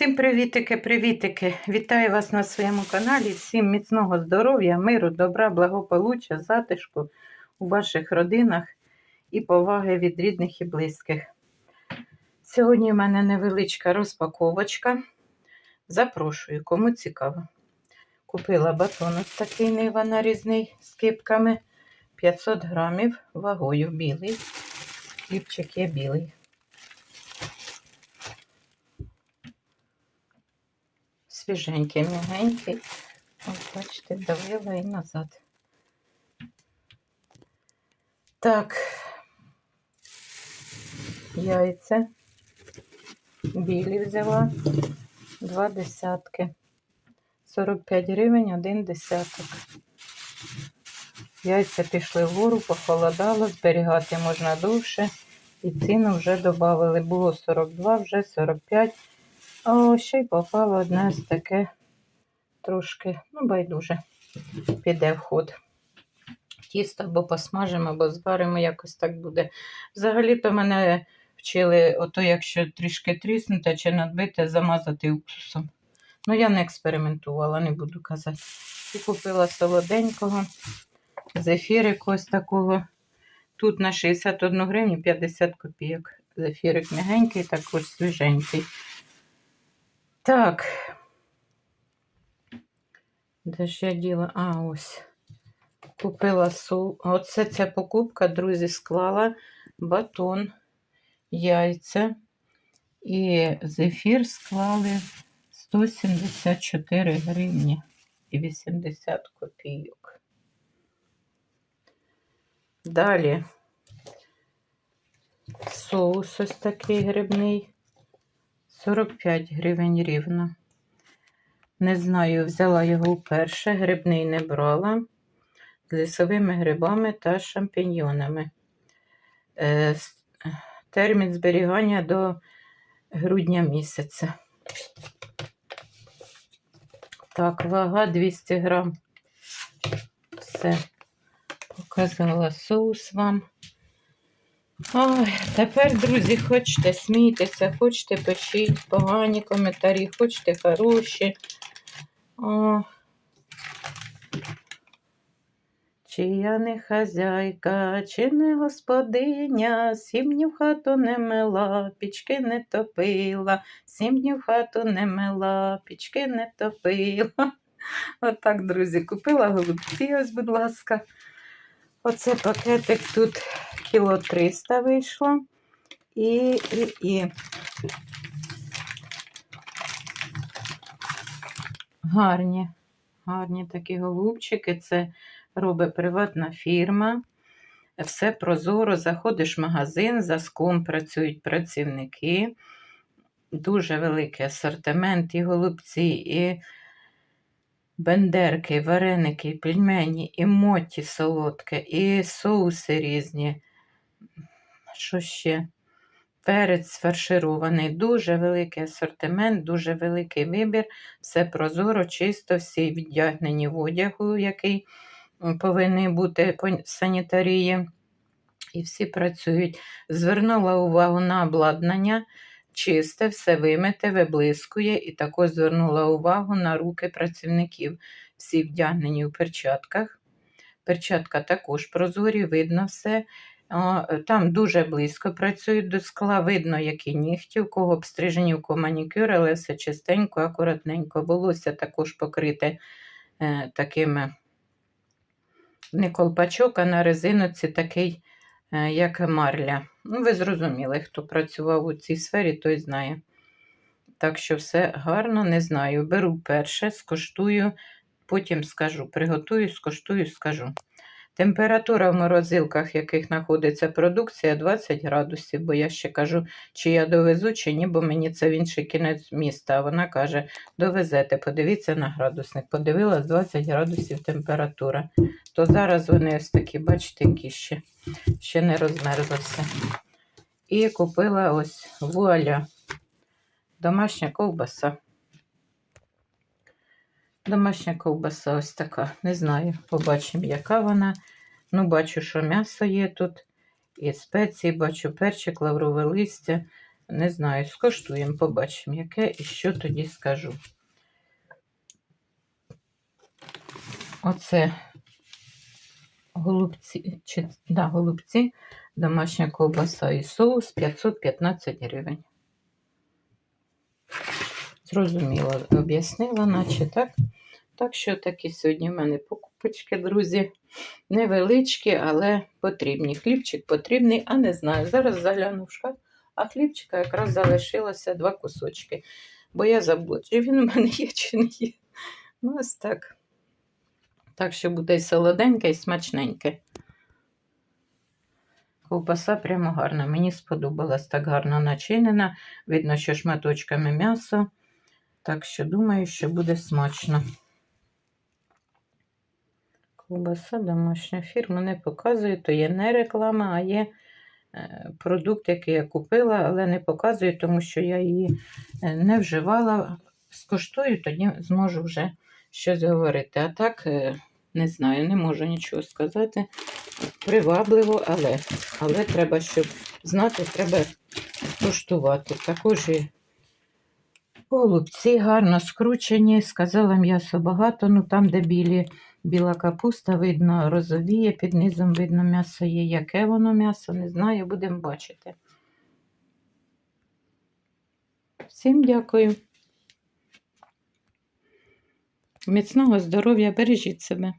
Всім привітики, привітики! Вітаю вас на своєму каналі. Всім міцного здоров'я, миру, добра, благополуччя, затишку у ваших родинах і поваги від рідних і близьких. Сьогодні в мене невеличка розпаковочка. Запрошую, кому цікаво. Купила батон ось такий нива нарізний з кипками 500 грамів вагою білий. Хлібчик є білий. Свіженький, м'ягенький. Ось, бачите, давила і назад. Так, яйця білі взяла, два десятки. 45 гривень, один десяток. Яйця пішли вгору, похолодало, зберігати можна довше. І ціну вже додали. Було 42, вже 45. А ще й попало одне з таке трошки, ну, байдуже, піде в ход. Тісто або посмажимо, або зваримо, якось так буде. Взагалі-то мене вчили, ото якщо трішки тріснути чи надбити, замазати уксусом. Ну, я не експериментувала, не буду казати. І купила солоденького, зефірик ось такого. Тут на 61 гривню 50 копійок. Зефірик м'ягенький, також свіженький. Так. Де ж я діла? А, ось. Купила сол. Оце ця покупка, друзі, склала батон, яйця і зефір склали 174 гривні і 80 копійок. Далі соус ось такий грибний. 45 гривень рівно. Не знаю, взяла його вперше, грибний не брала з лісовими грибами та шампіньйонами. Е, термін зберігання до грудня місяця. Так, вага 200 грам. Все, показала соус вам. Ой, тепер, друзі, хочете смійтеся, хочете пишіть погані коментарі, хочете хороші. О. Чи я не хазяйка, чи не господиня, сім днів хату не мила, пічки не топила, сім днів хату не мила, пічки не топила. Отак, От друзі, купила голубці, ось, будь ласка. Оце пакетик тут кіло 300 вийшло. І, і, і. Гарні, гарні такі голубчики. Це робить приватна фірма. Все прозоро, заходиш в магазин, за ском працюють працівники. Дуже великий асортимент, і голубці, і бендерки, вареники, пельмені, і моті солодке, і соуси різні. Що ще? Перець фарширований, дуже великий асортимент, дуже великий вибір, все прозоро, чисто, всі віддягнені в одягу, який повинен бути по санітарії. І всі працюють. Звернула увагу на обладнання, чисте, все вимите, виблискує, і також звернула увагу на руки працівників. Всі вдягнені у перчатках. Перчатка також прозорі, видно все. Там дуже близько працюють до скла, видно, які нігті, у кого обстрижені, у кого манікюр, але все чистенько, акуратненько. Волосся також покрите е, такими не колпачок, а на резиноці такий, е, як марля. Ну, Ви зрозуміли, хто працював у цій сфері, той знає. Так що все гарно, не знаю. Беру перше, скоштую, потім скажу. Приготую, скоштую, скажу. Температура в морозилках, в яких знаходиться продукція, 20 градусів, бо я ще кажу, чи я довезу, чи ні, бо мені це в інший кінець міста. А вона каже: довезете, подивіться на градусник. Подивилась 20 градусів температура. То зараз вони ось такі, бачите, які ще, ще не розмерзлися. І купила ось вуаля, домашня ковбаса. Домашня ковбаса ось така. Не знаю, побачимо, яка вона. Ну, бачу, що м'ясо є тут. І спеції, бачу перчик, лаврове листя, Не знаю, скоштуємо, побачимо, яке і що тоді скажу. Оце голубці, чи, да, голубці, домашня ковбаса і соус 515 гривень. Зрозуміло, об'яснила, наче так. Так що такі сьогодні в мене покупочки, друзі. Невеличкі, але потрібні. Хлібчик потрібний, а не знаю. Зараз загляну в шкаф, а хлібчика якраз залишилося два кусочки. Бо я забула, чи він у мене є, чи не є. Ну, ось так. Так що буде і солоденьке, і смачненьке. Ковбаса прямо гарна. Мені сподобалась так гарно начинена. Видно, що шматочками м'яса. Так що думаю, що буде смачно. Ковбаса домашня фірма не показує, то є не реклама, а є е, продукт, який я купила, але не показую, тому що я її е, не вживала. Скоштую, тоді зможу вже щось говорити. А так, е, не знаю, не можу нічого сказати. Привабливо, але, але треба, щоб знати, треба куштувати. Також і голубці гарно скручені. Сказала м'ясо багато, ну там, де білі, біла капуста, видно, розовіє, під низом видно м'ясо є. Яке воно м'ясо, не знаю, будемо бачити. Всім дякую. Міцного здоров'я, бережіть себе.